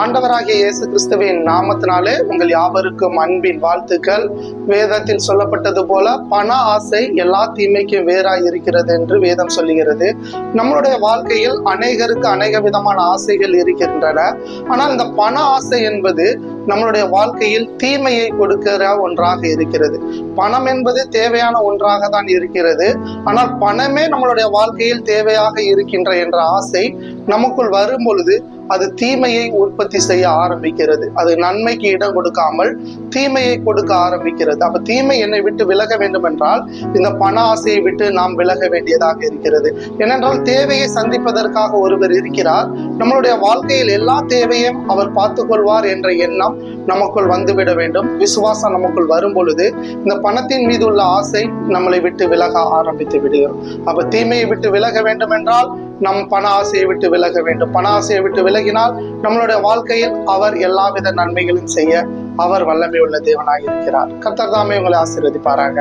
ஆண்டவராகிய இயேசு கிறிஸ்துவின் நாமத்தினாலே உங்கள் யாவருக்கும் அன்பின் வாழ்த்துக்கள். வேதத்தில் சொல்லப்பட்டது போல பண ஆசை எல்லா தீமைக்கும் வேறாய் இருக்கிறது என்று வேதம் சொல்லுகிறது. நம்மளுடைய வாழ்க்கையில் அநேகருக்கு அநேக விதமான ஆசைகள் இருக்கின்றன. ஆனால் இந்த பண ஆசை என்பது நம்மளுடைய வாழ்க்கையில் தீமையை கொடுக்கிற ஒன்றாக இருக்கிறது. பணம் என்பது தேவையான ஒன்றாக தான் இருக்கிறது. ஆனால் பணமே நம்மளுடைய வாழ்க்கையில் தேவையாக இருக்கின்ற என்ற ஆசை நமக்குள் வரும் பொழுது அது தீமையை உற்பத்தி செய்ய ஆரம்பிக்கிறது. அது நன்மைக்கு இடம் கொடுக்காமல் தீமையை கொடுக்க ஆரம்பிக்கிறது. அப்ப தீமை என்னை விட்டு விலக வேண்டும் என்றால் இந்த பண ஆசையை விட்டு நாம் விலக வேண்டியதாக இருக்கிறது. ஏனென்றால் தேவையை சந்திப்பதற்காக ஒருவர் இருக்கிறார். நம்மளுடைய வாழ்க்கையில் எல்லா தேவையும் அவர் பார்த்துக் கொள்வார் என்ற எண்ணம் நமக்குள் வந்துவிட வேண்டும். விசுவாசம் நமக்குள் வரும் பொழுது இந்த பணத்தின் மீது உள்ள ஆசை நம்மளை விட்டு விலக ஆரம்பித்து விடுகிறோம் அப்ப தீமையை விட்டு விலக வேண்டும் என்றால் நம் பண ஆசையை விட்டு விலக வேண்டும். பண ஆசையை விட்டு விலகினால் நம்மளுடைய வாழ்க்கையில் அவர் எல்லாவித நன்மைகளும் செய்ய அவர் வல்லமை உள்ள தேவனாக இருக்கிறார் கர்த்தர் தாமே உங்களை ஆசீர்வதிப்பாராங்க